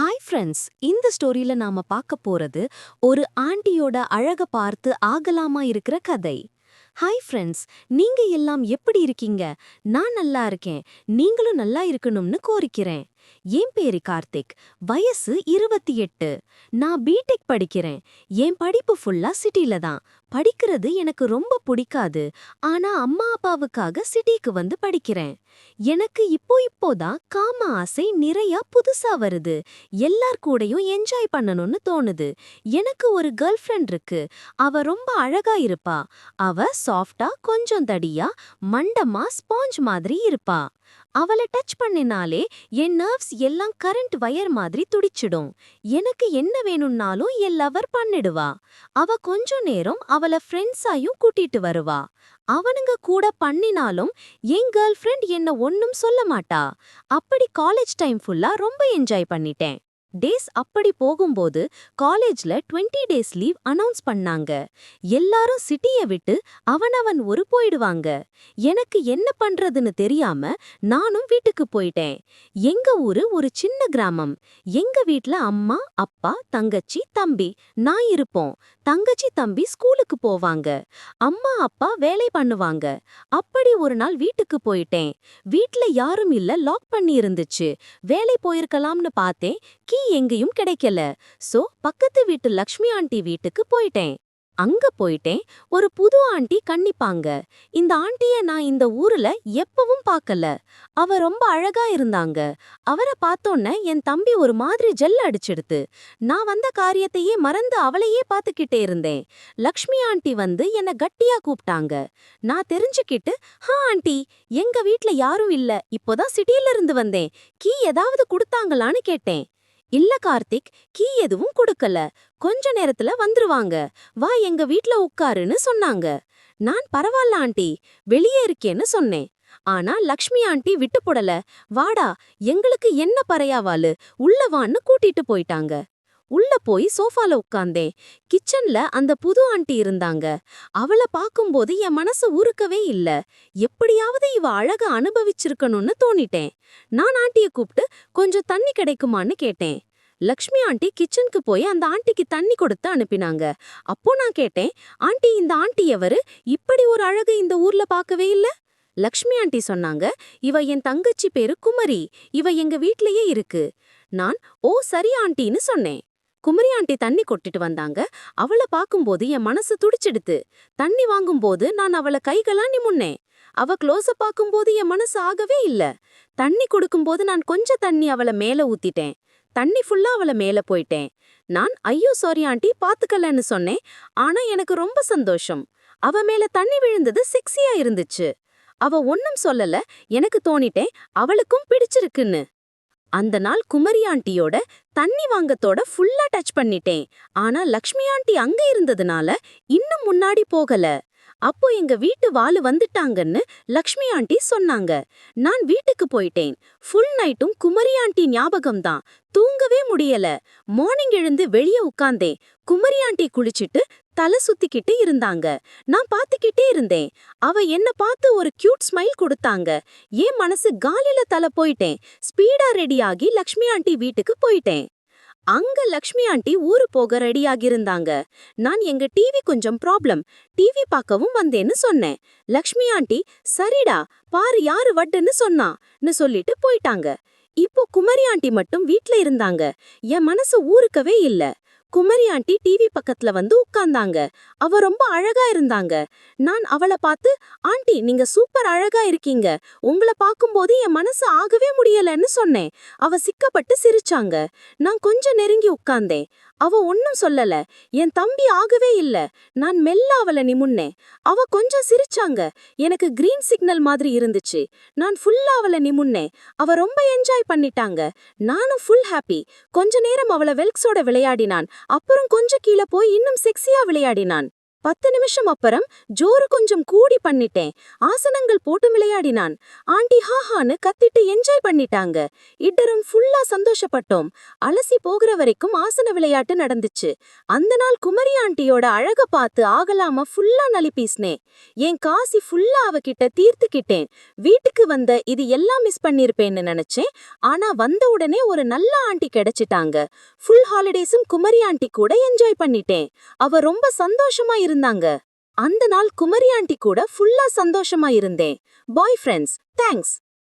Hi friends இந்த ஸ்டோரியில நாம பார்க்க போறது ஒரு ஆண்டியோட அழக பார்த்து ஆகலாமா இருக்கிற கதை. ஹாய் ஃப்ரெண்ட்ஸ் நீங்க எல்லாம் எப்படி இருக்கீங்க? நான் நல்லா இருக்கேன். நீங்களும் நல்லா இருக்கணும்னு கோரிக்கிறேன். என் பேரு கார்த்திக் வயசு இருபத்தி எட்டு நான் பிடெக் படிக்கிறேன். என் படிப்பு ஃபுல்லா சிட்டில தான். படிக்கிறது எனக்கு ரொம்ப பிடிக்காது. ஆனா அம்மா அப்பாவுக்காக சிட்டிக்கு வந்து படிக்கிறேன். எனக்கு இப்போ இப்போதான் காம ஆசை நிறைய புதுசா வருது. எல்லார் கூடயும் என்ஜாய் பண்ணணும்னு தோணுது. எனக்கு ஒரு கேர்ள் ஃப்ரெண்ட் இருக்கு. அவ ரொம்ப அழகா இருப்பா. அவ சாஃப்டா கொஞ்சம் தடியா மண்டமா ஸ்பாஞ்ச் மாதிரி இருப்பா. அவளை டச் பண்ணினாலே என் நர்வ்ஸ் எல்லாம் கரண்ட் வயர் மாதிரி துடிச்சிடும். எனக்கு என்ன வேணும்னாலும் எல்லவர் பண்ணிடுவா. அவ கொஞ்ச நேரம் அவள ஃப்ரெண்ட்ஸாயும் கூட்டிட்டு வருவா. அவனுங்க கூட பண்ணினாலும் என் கேர்ள் ஃப்ரெண்ட் என்ன ஒன்னும் சொல்ல மாட்டா. அப்படி காலேஜ் டைம் ஃபுல்லா ரொம்ப என்ஜாய் பண்ணிட்டேன். டேஸ் அப்படி போகும்போது காலேஜ்ல டுவெண்ட்டி டேஸ் லீவ் அனௌன்ஸ் பண்ணாங்க. எல்லாரும் சிட்டிய விட்டு அவனவன் ஒரு போயிடுவாங்க. எனக்கு என்ன பண்றதுன்னு தெரியாம நானும் வீட்டுக்கு போயிட்டேன். எங்க ஊரு ஒரு சின்ன கிராமம். எங்க வீட்ல அம்மா அப்பா தங்கச்சி தம்பி நான் இருப்போம். தங்கச்சி தம்பி ஸ்கூலுக்கு போவாங்க. அம்மா அப்பா வேலை பண்ணுவாங்க. அப்படி ஒரு நாள் வீட்டுக்கு போயிட்டேன். வீட்ல யாரும் இல்ல லாக் பண்ணி இருந்துச்சு வேலை போயிருக்கலாம்னு பார்த்தேன். கீ எங்கேயும் கிடைக்கல. சோ பக்கத்து வீட்டு லக்ஷ்மி ஆண்டி வீட்டுக்கு போயிட்டேன். அங்க போயிட்டேன். ஒரு புது ஆண்டி கண்ணிப்பாங்க இந்த ஆண்டிய நான் இந்த ஊர்ல எப்பவும் பார்க்கல அவ ரொம்ப அழகா இருந்தாங்க. அவரை பார்த்தோன்ன என் தம்பி ஒரு மாதிரி ஜெல் அடிச்சிடுத்து. நான் வந்த காரியத்தையே மறந்து அவளையே பார்த்துக்கிட்டே இருந்தேன். லக்ஷ்மி ஆண்டி வந்து என்ன கட்டியா கூப்பிட்டாங்க. நான் தெரிஞ்சுக்கிட்டு ஹா ஆண்டி எங்க வீட்ல யாரும் இல்ல. இப்போதான் சிட்டில இருந்து வந்தேன். கீ ஏதாவது கொடுத்தாங்களான்னு கேட்டேன். இல்ல கார்த்திக் கீ எதுவும் கொடுக்கல. கொஞ்ச நேரத்துல வந்துருவாங்க. வா எங்க வீட்ல உட்காருன்னு சொன்னாங்க. நான் பரவாயில்ல ஆண்டி. வெளியே இருக்கேன்னு சொன்னேன். ஆனா லக்ஷ்மி ஆண்டி விட்டு போடல. வாடா எங்களுக்கு என்ன பறையாவாலு உள்ள வான்னு கூட்டிட்டு போயிட்டாங்க. உள்ள போய் சோஃபால உட்கார்ந்தேன். கிச்சன்ல அந்த புது ஆண்டி இருந்தாங்க. அவள பாக்கும்போது என் மனசு உருக்கவே இல்ல. எப்படியாவது இவ அழக அனுபவிச்சிருக்கணும்னு தோணிட்டேன். நான் ஆண்டிய கூப்பிட்டு கொஞ்சம் தண்ணி கிடைக்குமான்னு கேட்டேன். லக்ஷ்மி ஆண்டி கிச்சனுக்கு போய் அந்த ஆண்டிக்கு தண்ணி கொடுத்து அனுப்பினாங்க. அப்போ நான் கேட்டேன் ஆண்டி இந்த ஆண்டி எவரு? இப்படி ஒரு அழகு இந்த ஊர்ல பார்க்கவே இல்ல? லக்ஷ்மி ஆண்டி சொன்னாங்க இவ என் தங்கச்சி பேரு குமரி. இவ எங்க வீட்லயே இருக்கு. நான் ஓ சரி ஆண்டின்னு சொன்னேன். குமரி ஆண்டி தண்ணி கொட்டிட்டு வந்தாங்க. அவள பாக்கும்போது என் மனசு துடிச்செடுத்து. தண்ணி வாங்கும்போது நான் அவள கைகளா நிமுன்னேன். அவ க்ளோஸ பாக்கும்போது என் மனசு ஆகவே இல்ல. தண்ணி கொடுக்கும்போது நான் கொஞ்சம் தண்ணி அவள மேல ஊத்திட்டேன். தண்ணி ஃபுல்லா அவள மேல போயிட்டேன். நான் ஐயோ சாரி ஆண்டி பாத்துக்கலன்னு சொன்னேன். ஆனா எனக்கு ரொம்ப சந்தோஷம். அவ மேல தண்ணி விழுந்தது செக்ஸியா இருந்துச்சு. அவ ஒன்னும் சொல்லல. எனக்கு தோணிட்டேன். அவளுக்கும் பிடிச்சிருக்குன்னு. அந்த நாள் குமரி ஆண்டியோட தண்ணி வாங்கத்தோட ஃபுல்லா டச் பண்ணிட்டேன். ஆனா லக்ஷ்மி ஆண்டி அங்க இருந்ததுனால இன்னும் முன்னாடி போகல. அப்போ எங்க வீட்டு வாலு வந்துட்டாங்கன்னு லக்ஷ்மி ஆண்டி சொன்னாங்க. நான் வீட்டுக்கு போயிட்டேன். ஃபுல் நைட்டும் குமரி ஆண்டி ஞாபகம் தான் தூங்கவே முடியல. மார்னிங் எழுந்து வெளியே உட்கார்ந்தேன் குமரி ஆண்டி குளிச்சிட்டு தலை சுத்திக்கிட்டு இருந்தாங்க. நான் பாத்துக்கிட்டே இருந்தேன். அவ என்ன பார்த்து ஒரு கியூட் ஸ்மைல் கொடுத்தாங்க. என் மனசு காலில தலை போயிட்டேன். ஸ்பீடா ரெடியாகி லக்ஷ்மி ஆண்டி வீட்டுக்கு போயிட்டேன். அங்க லக்ஷ்மி ஆண்டி ஊரு போக ரெடியாகியிருந்தாங்க. நான் எங்க டிவி கொஞ்சம் ப்ராப்ளம் டிவி பார்க்கவும் வந்தேன்னு சொன்னேன். லக்ஷ்மி ஆண்டி சரிடா பாரு யாரு வட்டுன்னு சொன்னான்னு சொல்லிட்டு போயிட்டாங்க. இப்போ குமரி ஆண்டி மட்டும் வீட்ல இருந்தாங்க. என் மனசு ஊருக்கவே இல்ல. குமரி ஆண்டி டிவி பக்கத்துல வந்து உட்கார்ந்தாங்க. அவ ரொம்ப அழகா இருந்தாங்க. நான் அவளை பார்த்து ஆண்டி நீங்க சூப்பர் அழகா இருக்கீங்க. உங்களை பார்க்கும்போது என் மனசு ஆகவே முடியலன்னு சொன்னேன். அவ சிக்கப்பட்டு சிரிச்சாங்க. நான் கொஞ்சம் நெருங்கி உட்கார்ந்தேன். அவ ஒன்னும் சொல்லல. என் தம்பி ஆகவே இல்ல. நான் மெல்ல அவளை நிமுன்னேன் அவ கொஞ்சம் சிரிச்சாங்க. எனக்கு கிரீன் சிக்னல் மாதிரி இருந்துச்சு. நான் ஃபுல்லா அவளை நிமுன்னேன் அவ ரொம்ப என்ஜாய் பண்ணிட்டாங்க. நானும் ஃபுல் ஹாப்பி கொஞ்ச நேரம் அவளை வெல்க்ஸோட விளையாடினான். அப்புறம் கொஞ்சம் கீழே போய் இன்னும் செக்ஸியா விளையாடினான். பத்து நிமிஷம் அப்புறம் ஜோறு கொஞ்சம் கூடி பண்ணிட்டேன். ஆசனங்கள் போட்டு விளையாடினான். ஆண்டி ஹாஹான்னு கத்திட்டு என்ஜாய் பண்ணிட்டாங்க. இடரும் ஃபுல்லா சந்தோஷப்பட்டோம். அலசி போகிற வரைக்கும் ஆசன விளையாட்டு நடந்துச்சு. அந்த நாள் குமரி ஆண்டியோட அழக பார்த்து ஆகலாம ஃபுல்லா நலி பீஸ்னேன் என் காசி ஃபுல்லா அவகிட்ட தீர்த்துக்கிட்டேன். வீட்டுக்கு வந்த இது எல்லாம் மிஸ் பண்ணிருப்பேன்னு நினைச்சேன். ஆனா வந்த உடனே ஒரு நல்ல ஆண்டி கிடைச்சிட்டாங்க. ஃபுல் ஹாலிடேஸும் குமரி ஆண்டி கூட என்ஜாய் பண்ணிட்டேன். அவ ரொம்ப சந்தோஷமா இருந்தாங்க அந்த நாள் குமரி ஆண்டி கூட ஃபுல்லா சந்தோஷமா இருந்தேன். Bye friends thanks